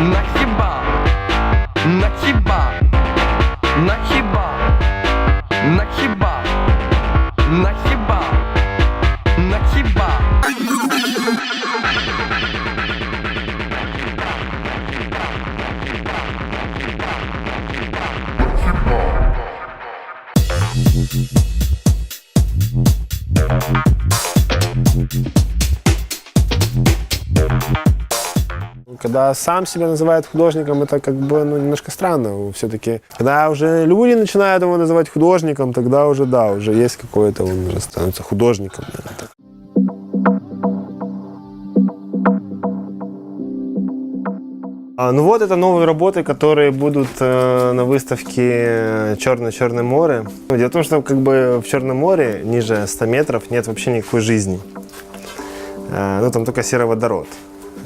На хіба, на хіба, на хіба, на хіба, на хіба, на хіба. Когда сам себя называет художником, это как бы ну, немножко странно. Все-таки, когда уже люди начинают его называть художником, тогда уже да, уже есть какое-то, он уже становится художником. наверное. А, ну вот это новые работы, которые будут э, на выставке «Черное-Черное море». Ну, Дело в том, что как бы в Черном море ниже 100 метров нет вообще никакой жизни. Э, ну, там только сероводород.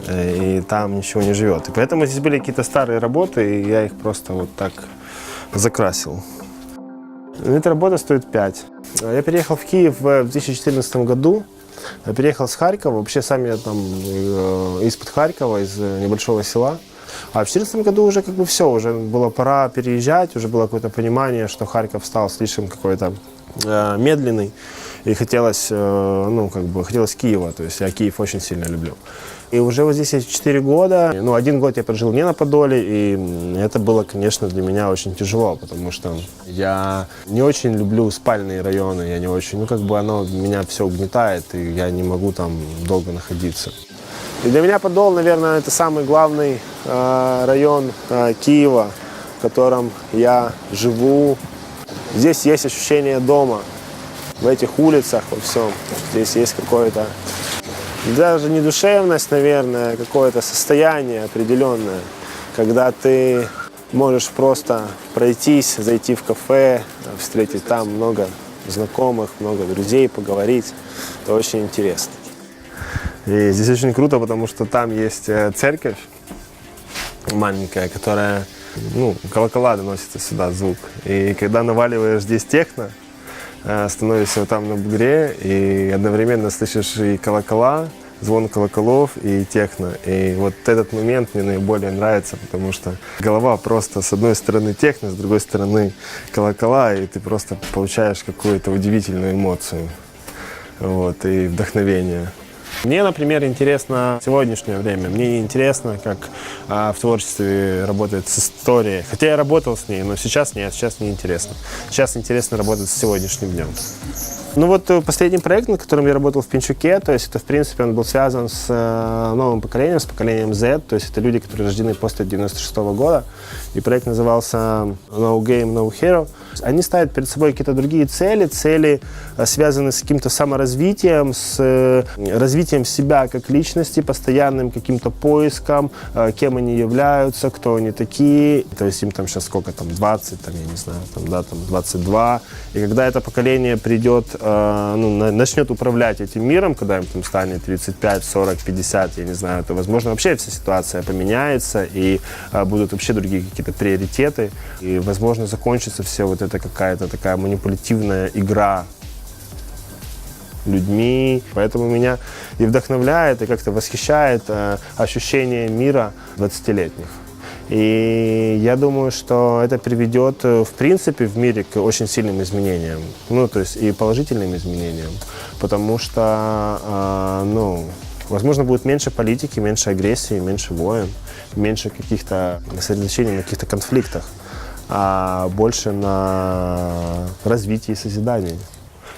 Э, И там ничего не живет. И поэтому здесь были какие-то старые работы, и я их просто вот так закрасил. Эта работа стоит 5. Я переехал в Киев в 2014 году. Я переехал с Харькова. Вообще сам я там э, из-под Харькова, из э, небольшого села. А в 2014 году уже как бы все, уже было пора переезжать, уже было какое-то понимание, что Харьков стал слишком какой-то э, медленный. И хотелось, э, ну, как бы, хотелось Киева, то есть я Киев очень сильно люблю. И уже вот здесь я 4 года, ну, один год я прожил не на Подоле, и это было, конечно, для меня очень тяжело, потому что я не очень люблю спальные районы, я не очень, ну, как бы оно меня все угнетает, и я не могу там долго находиться. И для меня Подол, наверное, это самый главный э, район э, Киева, в котором я живу. Здесь есть ощущение дома, в этих улицах, во всем. Здесь есть какое-то, даже не душевность, наверное, а какое-то состояние определенное, когда ты можешь просто пройтись, зайти в кафе, встретить там много знакомых, много друзей, поговорить. Это очень интересно. И здесь очень круто, потому что там есть э, церковь маленькая, которая, ну, колокола доносится сюда звук. И когда наваливаешь здесь техно, становишься вот там на бугре, и одновременно слышишь и колокола, звон колоколов и техно. И вот этот момент мне наиболее нравится, потому что голова просто с одной стороны техно, с другой стороны колокола, и ты просто получаешь какую-то удивительную эмоцию вот, и вдохновение. Мне, например, интересно сегодняшнее время. Мне не интересно, как а, в творчестве работает с историей. Хотя я работал с ней, но сейчас нет, сейчас не интересно. Сейчас интересно работать с сегодняшним днем. Ну вот э, последний проект, над которым я работал в Пинчуке, то есть это, в принципе, он был связан с э, новым поколением, с поколением Z, то есть это люди, которые рождены после 96 года, и проект назывался No Game, No Hero. Они ставят перед собой какие-то другие цели, цели э, связаны с каким-то саморазвитием, с развитием себя как личности, постоянным каким-то поиском, кем они являются, кто они такие, то есть им там сейчас сколько там, 20, там, я не знаю, там, да, там 22, и когда это поколение придет, э, ну, на- начнет управлять этим миром, когда им там станет 35, 40, 50, я не знаю, то, возможно, вообще вся ситуация поменяется, и э, будут вообще другие какие-то приоритеты, и, возможно, закончится все вот это какая-то такая манипулятивная игра людьми. Поэтому меня и вдохновляет, и как-то восхищает э, ощущение мира 20-летних. И я думаю, что это приведет, э, в принципе, в мире к очень сильным изменениям. Ну, то есть и положительным изменениям. Потому что, э, ну, возможно, будет меньше политики, меньше агрессии, меньше воин, меньше каких-то сосредоточений на каких-то конфликтах, а больше на развитии и созидании.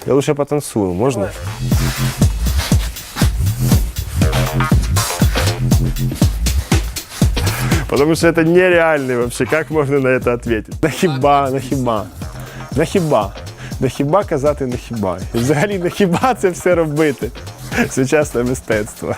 Я лучше потанцую, можно? Потому что это нереально вообще. Как можно на это ответить? На хіба, на хіба, на хіба, на хіба казати на хіба. І взагалі на хіба це все робити. Сучасне мистецтво.